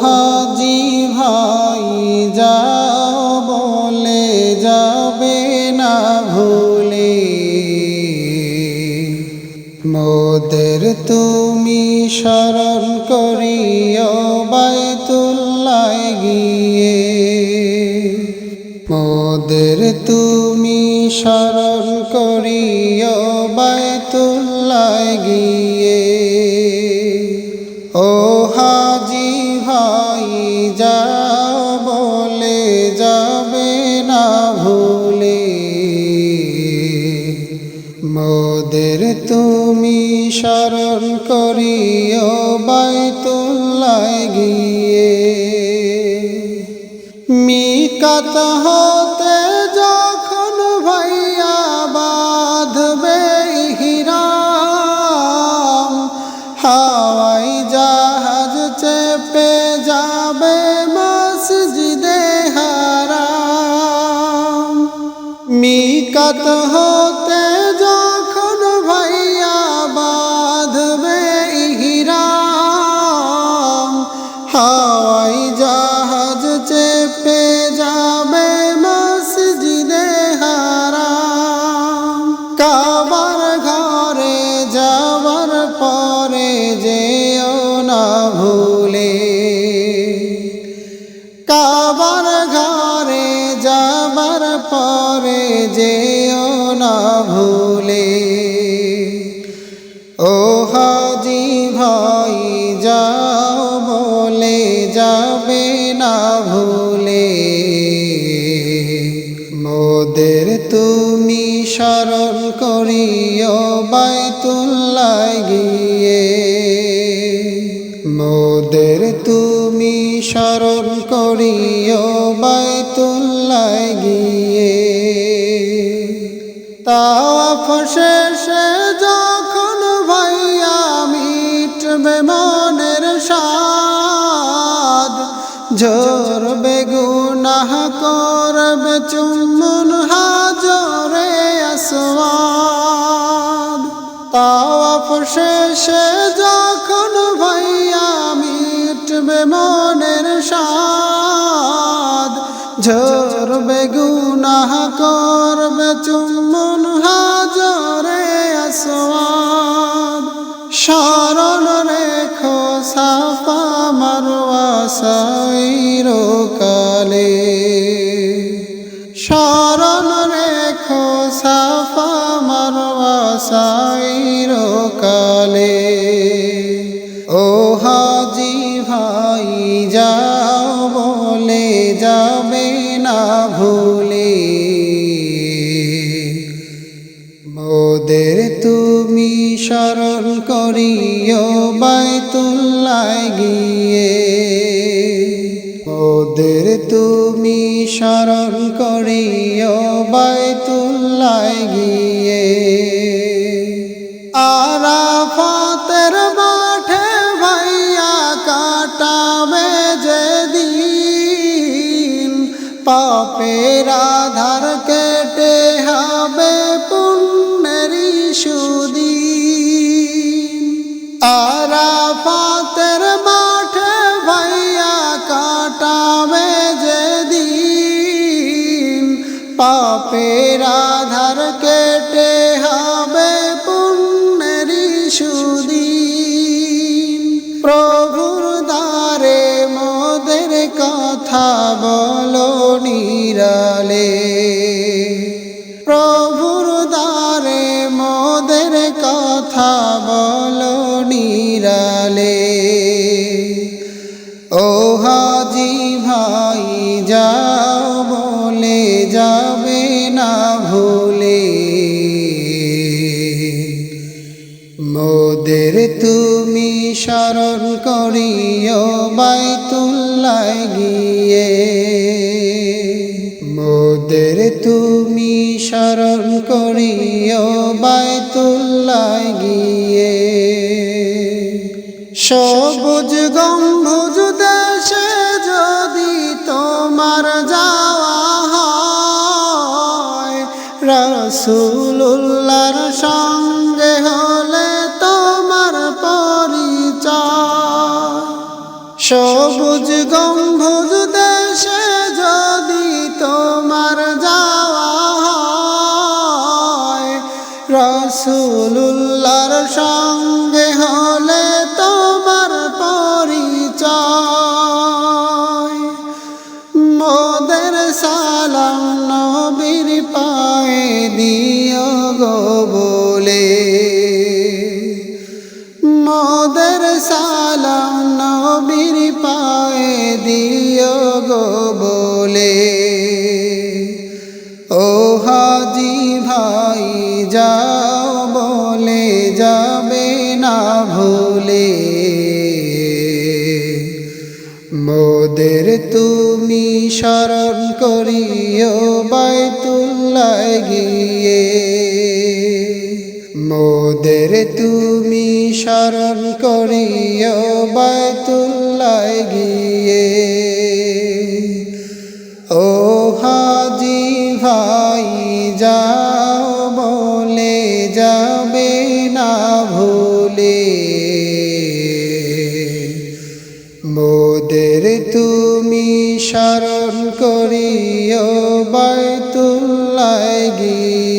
হাজি ভাই যাও বলে যাবে না ভুলে। মোদের তুমি স্মরণ করিও বাইতুল্লায় গিয়ে। মোদের তুমি স্মরণ করিও বাইতুল্লায় গিয়ে। তুমি স্মরণ করিও বাইতুল্লায় গিয়ে। মিকাত হতে যখন ভাইয়া বাঁধবে হিরাম হাওয়াই জাহাজ চেপে যাবে মসজিদে হারাম। মিকাত হতে যেও না ভুলে। ও হাজি ভাই, যাও বলে যাবে না ভুলে। মোদের তুমি স্মরণ করিও বাইতুল্লায় গিয়ে। মোদের তুমি স্মরণ করিও বাইতুল্লায় গিয়ে। তাওয়াফ শেষে যখন ভাইয়া মিটবে মনের সাদ ঝোর বেগুনাহ করবে চুম্বন হাজরে আসওয়াদ। তাওয়াফ শেষে যখন ভাইয়া মিটবে মনের সাদ ঝোর বেগুনাহ করবে চুম্বন সাইরো কালে শরণ রেখো, সাফা সাইরো কালে ও হাজি ভাই, যাও বলে যাবে না ভুলে। মোদের তুমি স্মরণ করিও বাইতুল্লায় গিয়ে স্মরণ করিও বাইতুল্লায় গিয়ে। আরাফাতের মাঠে ভাইয়া কাটাবে যেদিন পাপের পাপের আধার কেটে হবে পুণ্যেরই সুদিন। প্রভুর দ্বারে মোদের কথা বলো নিরালে। প্রভুর দ্বারে মোদের কথা বলো নিরালে। ও হাজি ভাই মোদের তুমি স্মরণ করিও বাইতুল্লায় গিয়ে। মোদের তুমি স্মরণ করিও বাইতুল্লায় গিয়ে। সবুজ গম্বুজ দেশে যদি তোমার যাওয়া হয় রসুল্লাহর সঙ্গে মোদের সালাম নবীর পায়ে দিও গো বলে। ও হাজি ভাই, যাও বলে যাবে না ভুলে। মোদের তুমি স্মরণ করিও, বাইতুল্লাহ গিয়ে মোদের তুমি স্মরণ করিও বাইতুল্লাহ গিয়ে। ও হাজি ভাই, যাও বলে যাবে না ভুলে। মোদের তুমি স্মরণ করিও বাইতুল্লাহ গিয়ে।